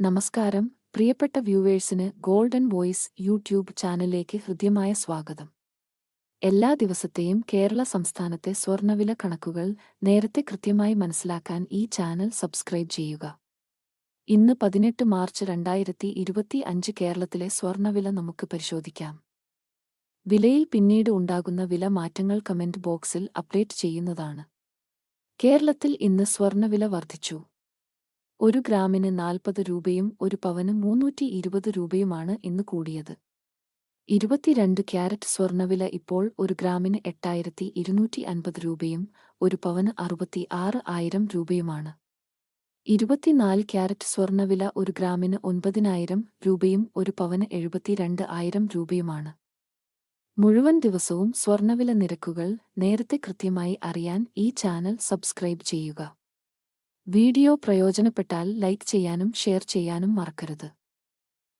നമസ്കാരം. പ്രിയപ്പെട്ട വ്യൂവേഴ്സിന് golden voice YouTube ചാനലിലേക്ക് ഹൃദ്യമായ സ്വാഗതം. എല്ലാ ദിവസത്തെയും കേരള സംസ്ഥാനത്തെ സ്വർണവില കണക്കുകൾ നേരത്തെ കൃത്യമായി മനസ്സിലാക്കാൻ ഈ ചാനൽ സബ്സ്ക്രൈബ് ചെയ്യുക. ഇന്ന് പതിനെട്ട് മാർച്ച് രണ്ടായിരത്തി ഇരുപത്തി അഞ്ച് കേരളത്തിലെ സ്വർണവില നമുക്ക് പരിശോധിക്കാം. വിലയിൽ പിന്നീട് ഉണ്ടാകുന്ന വില മാറ്റങ്ങൾ കമന്റ് ബോക്സിൽ അപ്ഡേറ്റ് ചെയ്യുന്നതാണ്. കേരളത്തിൽ ഇന്ന് സ്വർണവില വർദ്ധിച്ചു. ഒരു ഗ്രാമിന് നാൽപ്പത് രൂപയും ഒരു പവന് മൂന്നൂറ്റി ഇരുപത് രൂപയുമാണ് ഇന്ന് കൂടിയത്. ഇരുപത്തിരണ്ട് ക്യാരറ്റ് സ്വർണവില ഇപ്പോൾ ഒരു ഗ്രാമിന് എട്ടായിരത്തി ഇരുന്നൂറ്റി അൻപത് രൂപയും ഒരു പവന് അറുപത്തി ആറ് ആയിരം രൂപയുമാണ്. ഇരുപത്തിനാല് ക്യാരറ്റ് സ്വർണവില ഒരു ഗ്രാമിന് ഒൻപതിനായിരം രൂപയും ഒരു പവന് എഴുപത്തിരണ്ട് ആയിരം രൂപയുമാണ്. മുഴുവൻ ദിവസവും സ്വർണവില നിരക്കുകൾ നേരത്തെ കൃത്യമായി അറിയാൻ ഈ ചാനൽ സബ്സ്ക്രൈബ് ചെയ്യുക. വീഡിയോ പ്രയോജനപ്പെട്ടാൽ ലൈക്ക് ചെയ്യാനും ഷെയർ ചെയ്യാനും മറക്കരുത്.